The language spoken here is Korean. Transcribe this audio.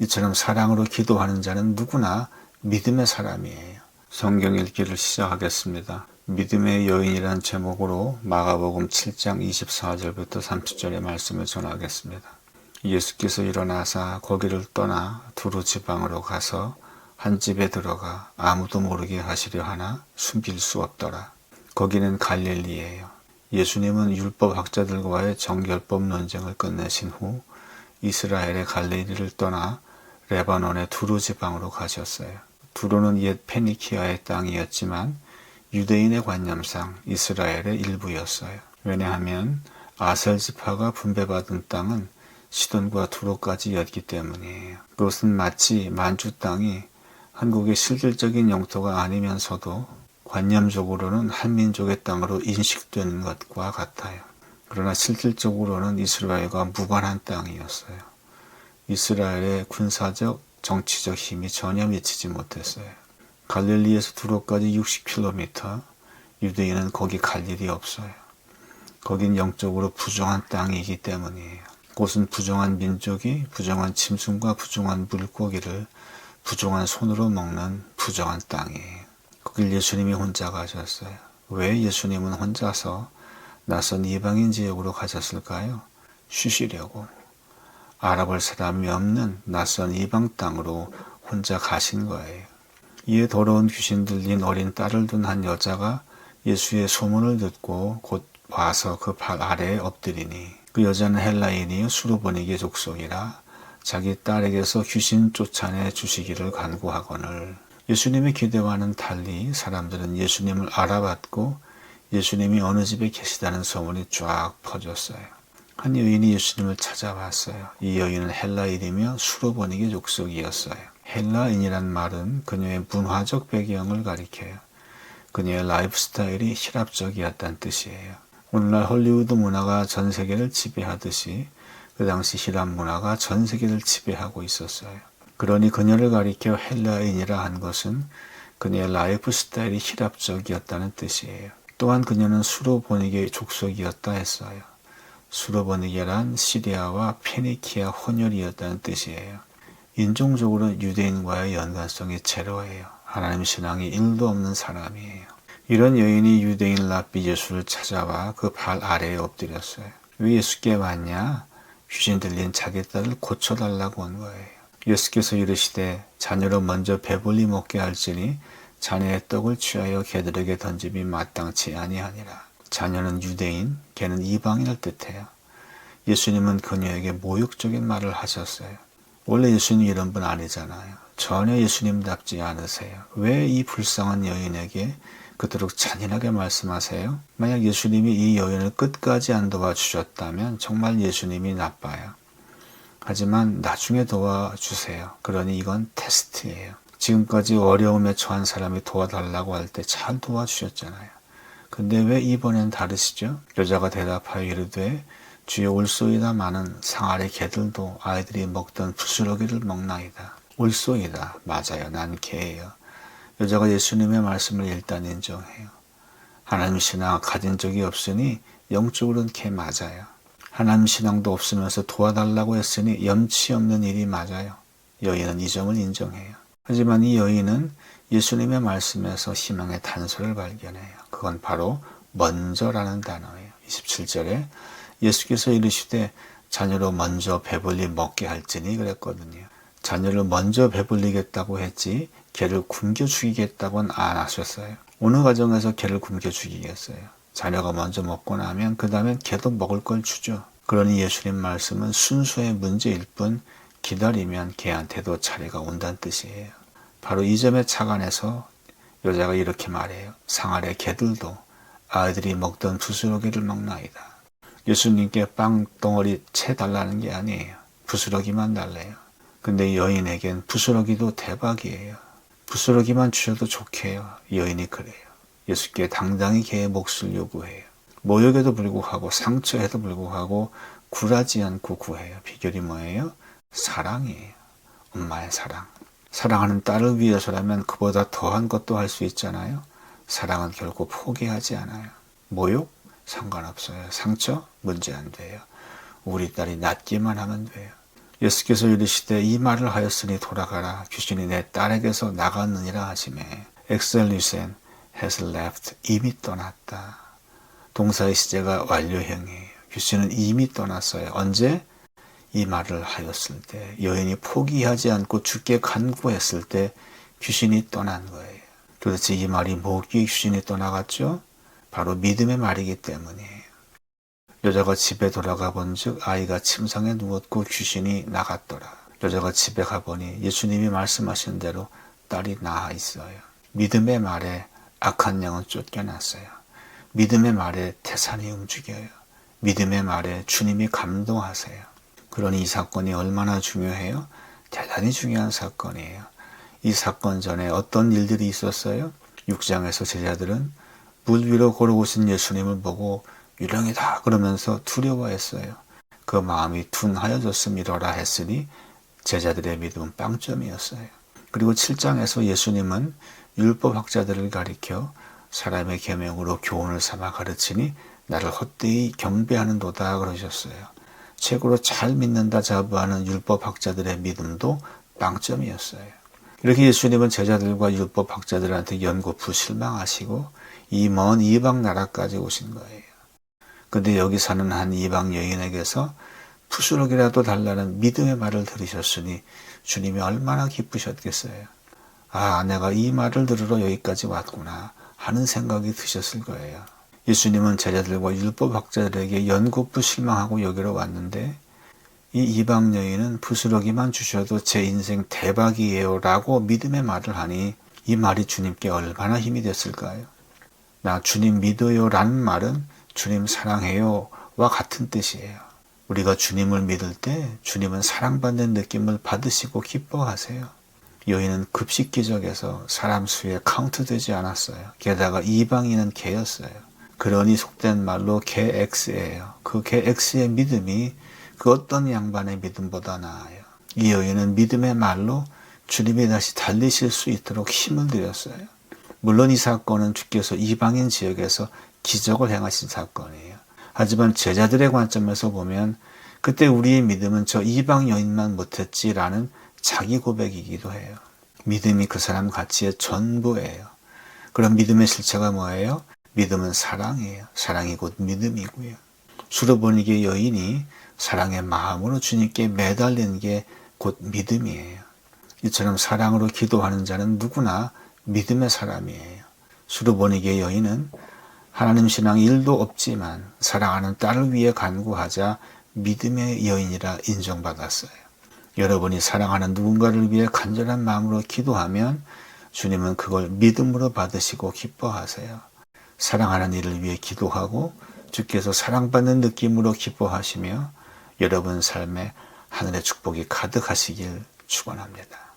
이처럼 사랑으로 기도하는 자는 누구나 믿음의 사람이에요. 성경 읽기를 시작하겠습니다. 믿음의 여인이란 제목으로 마가복음 7장 24절부터 30절의 말씀을 전하겠습니다. 예수께서 일어나사 거기를 떠나 두루 지방으로 가서 한 집에 들어가 아무도 모르게 하시려 하나 숨길 수 없더라. 거기는 갈릴리예요. 예수님은 율법 학자들과의 정결법 논쟁을 끝내신 후 이스라엘의 갈릴리를 떠나 레바논의 두루 지방으로 가셨어요. 두루는 옛 페니키아의 땅이었지만 유대인의 관념상 이스라엘의 일부였어요. 왜냐하면 아셀 지파가 분배받은 땅은 시돈과 두로까지였기 때문이에요. 그것은 마치 만주 땅이 한국의 실질적인 영토가 아니면서도 관념적으로는 한민족의 땅으로 인식되는 것과 같아요. 그러나 실질적으로는 이스라엘과 무관한 땅이었어요. 이스라엘의 군사적, 정치적 힘이 전혀 미치지 못했어요. 갈릴리에서 두로까지 60km, 유대인은 거기 갈 일이 없어요. 거긴 영적으로 부정한 땅이기 때문이에요. 곳은 부정한 민족이 부정한 짐승과 부정한 물고기를 부정한 손으로 먹는 부정한 땅이에요. 거길 예수님이 혼자 가셨어요. 왜 예수님은 혼자서 낯선 이방인 지역으로 가셨을까요? 쉬시려고. 알아볼 사람이 없는 낯선 이방 땅으로 혼자 가신 거예요. 이에 더러운 귀신 들린 어린 딸을 둔 한 여자가 예수의 소문을 듣고 곧 와서 그 발 아래에 엎드리니 그 여자는 헬라인이요 수로보니게 족속이라 자기 딸에게서 귀신 쫓아내 주시기를 간구하거늘 예수님의 기대와는 달리 사람들은 예수님을 알아봤고 예수님이 어느 집에 계시다는 소문이 쫙 퍼졌어요. 한 여인이 예수님을 찾아왔어요. 이 여인은 헬라인이며 수로보니게 족속이었어요. 헬라인이란 말은 그녀의 문화적 배경을 가리켜요. 그녀의 라이프 스타일이 히랍적이었다는 뜻이에요. 오늘날 헐리우드 문화가 전 세계를 지배하듯이 그 당시 히랍 문화가 전 세계를 지배하고 있었어요. 그러니 그녀를 가리켜 헬라인이라 한 것은 그녀의 라이프 스타일이 히랍적이었다는 뜻이에요. 또한 그녀는 수로 보니게 족속이었다 했어요. 수로보니게란 시리아와 페니키아 혼혈이었다는 뜻이에요. 인종적으로 유대인과의 연관성이 제로예요. 하나님 신앙이 1도 없는 사람이에요. 이런 여인이 유대인 랍비 예수를 찾아와 그 발 아래에 엎드렸어요. 왜 예수께 왔냐? 귀신 들린 자기 딸을 고쳐달라고 온 거예요. 예수께서 이르시되 자녀로 먼저 배불리 먹게 할지니 자녀의 떡을 취하여 개들에게 던짐이 마땅치 아니하니라. 자녀는 유대인, 개는 이방인을 뜻해요. 예수님은 그녀에게 모욕적인 말을 하셨어요. 원래 예수님 이런 분 아니잖아요. 전혀 예수님답지 않으세요. 왜 이 불쌍한 여인에게 그토록 잔인하게 말씀하세요? 만약 예수님이 이 여인을 끝까지 안 도와주셨다면 정말 예수님이 나빠요. 하지만 나중에 도와주세요. 그러니 이건 테스트예요. 지금까지 어려움에 처한 사람이 도와달라고 할 때 잘 도와주셨잖아요. 근데 왜 이번엔 다르시죠? 여자가 대답하여 이르되 주여 올소이다 많은 상아래 개들도 아이들이 먹던 부스러기를 먹나이다. 올소이다. 맞아요. 난 개예요. 여자가 예수님의 말씀을 일단 인정해요. 하나님 신앙 가진 적이 없으니 영적으로는 개 맞아요. 하나님 신앙도 없으면서 도와달라고 했으니 염치 없는 일이 맞아요. 여인은 이 점을 인정해요. 하지만 이 여인은 예수님의 말씀에서 희망의 단서를 발견해요. 그건 바로 먼저라는 단어예요. 27절에 예수께서 이르시되 자녀로 먼저 배불리 먹게 할지니 그랬거든요. 자녀를 먼저 배불리겠다고 했지 개를 굶겨 죽이겠다고는 안 하셨어요. 어느 가정에서 개를 굶겨 죽이겠어요. 자녀가 먼저 먹고 나면 그 다음엔 개도 먹을 걸 주죠. 그러니 예수님 말씀은 순수의 문제일 뿐 기다리면 개한테도 차례가 온다는 뜻이에요. 바로 이 점에 착안해서 여자가 이렇게 말해요. 상아래 개들도 아이들이 먹던 부스러기를 먹나이다. 예수님께 빵 덩어리 채 달라는 게 아니에요. 부스러기만 달래요. 근데 여인에겐 부스러기도 대박이에요. 부스러기만 주셔도 좋게요. 여인이 그래요. 예수께 당당히 개의 몫을 요구해요. 모욕에도 불구하고 상처에도 불구하고 굴하지 않고 구해요. 비결이 뭐예요? 사랑이에요. 엄마의 사랑. 사랑하는 딸을 위해서라면 그보다 더한 것도 할 수 있잖아요. 사랑은 결코 포기하지 않아요. 모욕? 상관없어요. 상처? 문제 안 돼요. 우리 딸이 낫기만 하면 돼요. 예수께서 이르시되 이 말을 하였으니 돌아가라 귀신이 내 딸에게서 나갔느니라 하시매 엑셀리센 has left 이미 떠났다. 동사의 시제가 완료형이에요. 귀신은 이미 떠났어요. 언제? 이 말을 하였을 때 여인이 포기하지 않고 죽게 간구했을 때 귀신이 떠난 거예요. 도대체 이 말이 뭐기에 귀신이 떠나갔죠? 바로 믿음의 말이기 때문이에요. 여자가 집에 돌아가 본즉 아이가 침상에 누웠고 귀신이 나갔더라. 여자가 집에 가보니 예수님이 말씀하신 대로 딸이 나아 있어요. 믿음의 말에 악한 영은 쫓겨났어요. 믿음의 말에 태산이 움직여요. 믿음의 말에 주님이 감동하세요. 그러니 이 사건이 얼마나 중요해요? 대단히 중요한 사건이에요. 이 사건 전에 어떤 일들이 있었어요? 6장에서 제자들은 물 위로 걸어오신 예수님을 보고 유령이다 그러면서 두려워했어요. 그 마음이 둔하여졌음이로라 했으니 제자들의 믿음은 빵점이었어요. 그리고 7장에서 예수님은 율법 학자들을 가리켜 사람의 계명으로 교훈을 삼아 가르치니 나를 헛되이 경배하는 도다 그러셨어요. 최고로 잘 믿는다 자부하는 율법학자들의 믿음도 빵점이었어요. 이렇게 예수님은 제자들과 율법학자들한테 연고프 실망하시고 이 먼 이방 나라까지 오신 거예요. 근데 여기 사는 한 이방 여인에게서 푸스럭이라도 달라는 믿음의 말을 들으셨으니 주님이 얼마나 기쁘셨겠어요. 아, 내가 이 말을 들으러 여기까지 왔구나 하는 생각이 드셨을 거예요. 예수님은 제자들과 율법학자들에게 연고프 실망하고 여기로 왔는데 이 이방 여인은 부스러기만 주셔도 제 인생 대박이에요 라고 믿음의 말을 하니 이 말이 주님께 얼마나 힘이 됐을까요? 나 주님 믿어요 라는 말은 주님 사랑해요 와 같은 뜻이에요. 우리가 주님을 믿을 때 주님은 사랑받는 느낌을 받으시고 기뻐하세요. 여인은 급식 기적에서 사람 수에 카운트되지 않았어요. 게다가 이방인은 개였어요. 그러니 속된 말로 개 X예요. 그 개 X의 믿음이 그 어떤 양반의 믿음보다 나아요. 이 여인은 믿음의 말로 주님이 다시 달리실 수 있도록 힘을 드렸어요. 물론 이 사건은 주께서 이방인 지역에서 기적을 행하신 사건이에요. 하지만 제자들의 관점에서 보면 그때 우리의 믿음은 저 이방 여인만 못했지라는 자기 고백이기도 해요. 믿음이 그 사람 가치의 전부예요. 그럼 믿음의 실체가 뭐예요? 믿음은 사랑이에요. 사랑이 곧 믿음이고요. 수로보니게 여인이 사랑의 마음으로 주님께 매달린 게 곧 믿음이에요. 이처럼 사랑으로 기도하는 자는 누구나 믿음의 사람이에요. 수로보니게 여인은 하나님 신앙 일도 없지만 사랑하는 딸을 위해 간구하자 믿음의 여인이라 인정받았어요. 여러분이 사랑하는 누군가를 위해 간절한 마음으로 기도하면 주님은 그걸 믿음으로 받으시고 기뻐하세요. 사랑하는 이를 위해 기도하고 주께서 사랑받는 느낌으로 기뻐하시며 여러분 삶에 하늘의 축복이 가득하시길 축원합니다.